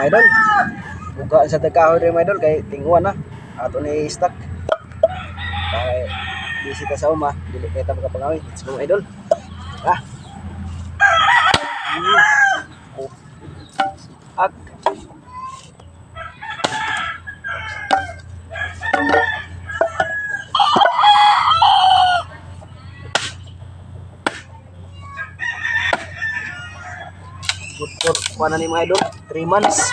Idol. Buka sa tagkahoy rin idol kay tinguan na. Ato ni stock. Kay bisita sa uma, dili kay ta makapangawi. Let's go idol. Ha. Hmm. Oh. Ak. Good for kuha na ni mga idol. 3 months.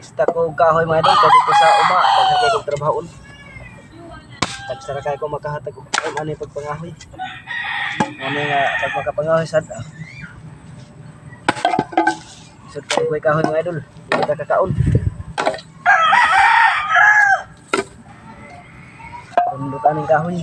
Basta ko kahoy mga idol, pwede ko sa uma, daghan kay kong trabahoon. Tagsara kay ko makahatag ay ano yung pagpangahoy. Ano nga pag makapangahoy sad. Ah. Sud ko koy kahoy mga idol, hindi ka kakaon. Pundutan ng kahoy.